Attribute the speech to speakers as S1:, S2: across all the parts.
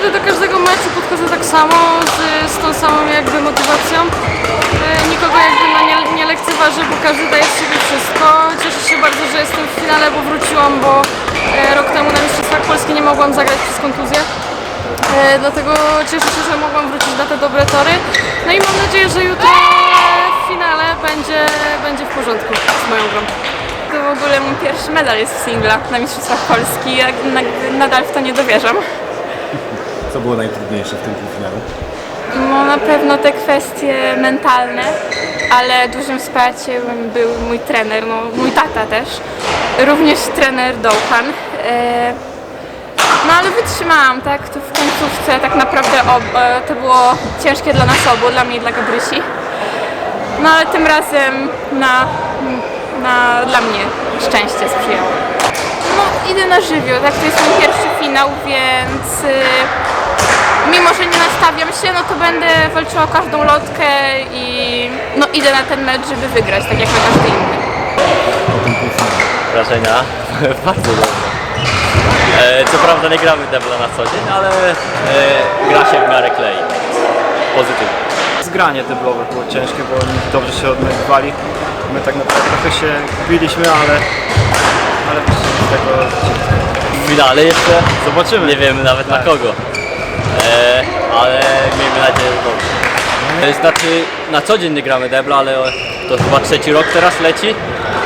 S1: naprawdę do każdego meczu podchodzę tak samo, z, z tą samą jakby motywacją. E, Nikogo jakby no nie, nie lekceważę, bo każdy daje z siebie wszystko. Cieszę się bardzo, że jestem w finale, bo wróciłam, bo e, rok temu na Mistrzostwach Polski nie mogłam zagrać przez kontuzję. E, dlatego cieszę się, że mogłam wrócić na te dobre tory. No i mam nadzieję, że jutro w finale będzie, będzie w porządku z moją grą.
S2: To w ogóle mój pierwszy medal jest w singla na Mistrzostwach Polski. Ja na, nadal w to nie dowierzam.
S3: Co było najtrudniejsze w tym półfinale?
S2: No na pewno te kwestie mentalne, ale dużym wsparciem był mój trener, no, mój tata też. Również trener Dołhan. E, no ale wytrzymałam, tak? Tu w końcówce tak naprawdę e, to było ciężkie dla nas obu, dla mnie i dla Gabrysi. No ale tym razem na, na, dla mnie szczęście sprzyjało. No idę na żywioł, tak? To jest mój pierwszy finał, więc y, mimo, że nie nastawiam się, no to będę walczyła o każdą lotkę i no idę na ten mecz, żeby wygrać, tak jak na każdy inny.
S4: wrażenia bardzo dobre. E, co prawda nie gramy debla na co dzień, ale e, gra się w miarę klei. Pozytywnie.
S5: Zgranie deblowe było ciężkie, bo oni dobrze się odnajdywali. My tak naprawdę trochę się biliśmy, ale, ale z tego
S4: W finale jeszcze zobaczymy. Nie wiemy nawet na kogo. E, ale miejmy nadzieję, że dobrze. E, Znaczy na co dzień nie gramy debla, ale to chyba trzeci rok teraz leci.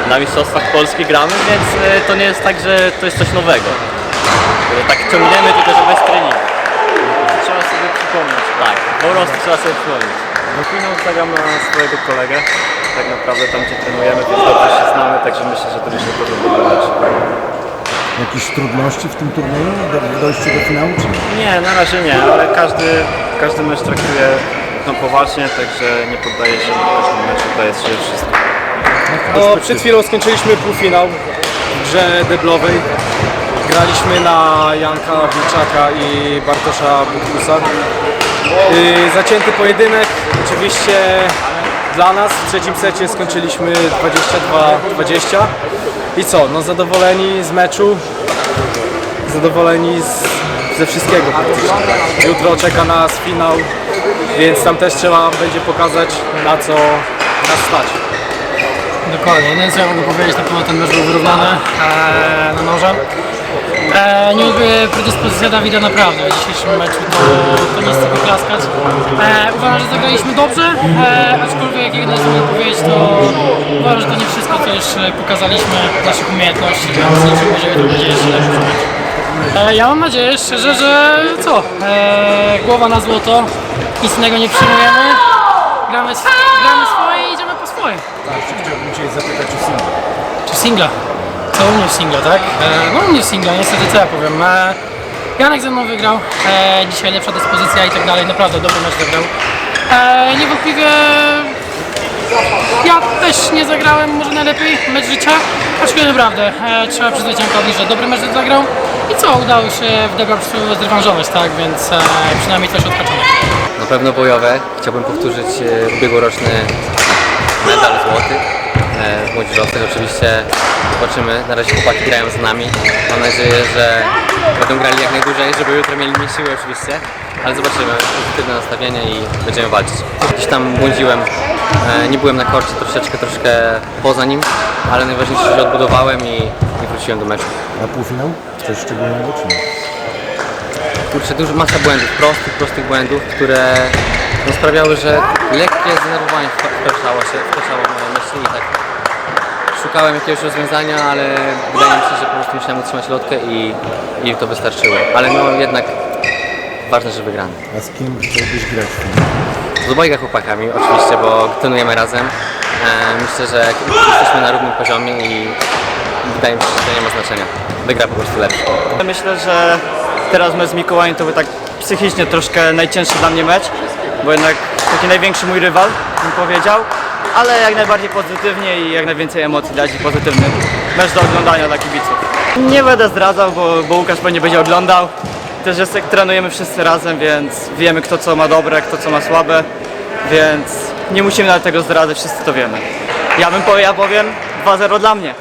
S4: Na Mistrzostwach Polski gramy, więc e, to nie jest tak, że to jest coś nowego. E, Tak ciągniemy tylko, że bez treningu.
S5: trzeba sobie przypomnieć.
S4: Tak, po prostu trzeba sobie przypomnieć.
S5: No finał stawiam na swojego kolegę. Tak naprawdę tam gdzie trenujemy, więc dobrze się znamy, także myślę, że to będzie pewno dobry mecz.
S3: Jakieś trudności w tym turnieju do, w dojściu do finału, czy nie?
S5: Na razie nie, ale każdy, każdy mecz traktuje no, poważnie, także nie poddaje się w każdym meczu, daje siebie wszystko.
S6: No, przed chwilą skończyliśmy półfinał w grze deblowej. Graliśmy na Janka Wilczaka i Bartosza Butkusa. Yy, zacięty pojedynek, oczywiście dla nas. W trzecim secie skończyliśmy 22-20. I co, no zadowoleni z meczu, zadowoleni z, ze wszystkiego. Jutro czeka nas finał, więc tam też trzeba będzie pokazać na co nas stać.
S7: Dokładnie, jedyne co ja mogę powiedzieć, na pewno ten mecz był wyrównany e, na noże. E, nie lubię predyspozycja Dawida naprawdę w dzisiejszym meczu, to, to jest tylko klaskać. E, uważam, że zagraliśmy dobrze, e, aczkolwiek co mogę powiedzieć, to uważam, że to nie wszystko, co jeszcze pokazaliśmy naszych umiejętności, więc liczymy, że jutro będzie jeszcze. E, ja mam nadzieję szczerze, że co, e, głowa na złoto, nic innego nie przyjmujemy, gramy, gramy swoje i idziemy po swoje.
S3: Tak, chciałbym Cię zapytać o single.
S7: Czy singla? Co u mnie w singla, tak? E, no u mnie w singla, niestety co ja powiem. E, Janek ze mną wygrał, e, dzisiaj lepsza dyspozycja i tak dalej, naprawdę dobry mecz zagrał. E, niewątpliwie ja też nie zagrałem może najlepiej mecz życia, aczkolwiek naprawdę e, trzeba przyznać Jankowi, że dobry mecz zagrał i co, udało się w Debra zrewanżować, tak, więc e, przynajmniej coś odhaczone.
S8: Na pewno bojowe. Chciałbym powtórzyć e, ubiegłoroczny medal złoty. E, W młodzieżowcach oczywiście zobaczymy. Na razie chłopaki grają z nami. Mam nadzieję, że będą grali jak najdłużej, żeby jutro mieli mi siły oczywiście. Ale zobaczymy. Pozytywne nastawienie i będziemy walczyć. Gdzieś tam błądziłem. E, Nie byłem na korcie troszeczkę, troszkę poza nim, ale najważniejsze, że odbudowałem i, i wróciłem do meczu.
S3: A półfinał? Coś szczególnego, czy nie?
S8: Kurczę, dużo masa błędów, prostych, prostych błędów, które no, sprawiały, że lekkie zdenerwowanie wkraczało się, wkraczało w moje myśli i tak szukałem jakiegoś rozwiązania, ale wydaje mi się, że po prostu musiałem utrzymać lotkę i, i to wystarczyło. Ale no jednak ważne, że wygramy.
S3: A z kim chciałbyś grać?
S8: Z obojga chłopakami oczywiście, bo trenujemy razem. E, myślę, że jesteśmy na równym poziomie i wydaje mi się, że to nie ma znaczenia. Wygra po prostu lepszy.
S5: Myślę, że teraz mecz z Mikołajem to był tak psychicznie troszkę najcięższy dla mnie mecz, bo jednak taki największy mój rywal, bym powiedział, ale jak najbardziej pozytywnie i jak najwięcej emocji dać i pozytywny mecz do oglądania dla kibiców. Nie będę zdradzał, bo, bo Łukasz pewnie będzie oglądał. Też jest, trenujemy wszyscy razem, więc wiemy kto co ma dobre, kto co ma słabe, więc nie musimy nawet tego zdradzać, wszyscy to wiemy. Ja bym powiedział, ja powiem 2-0 dla mnie.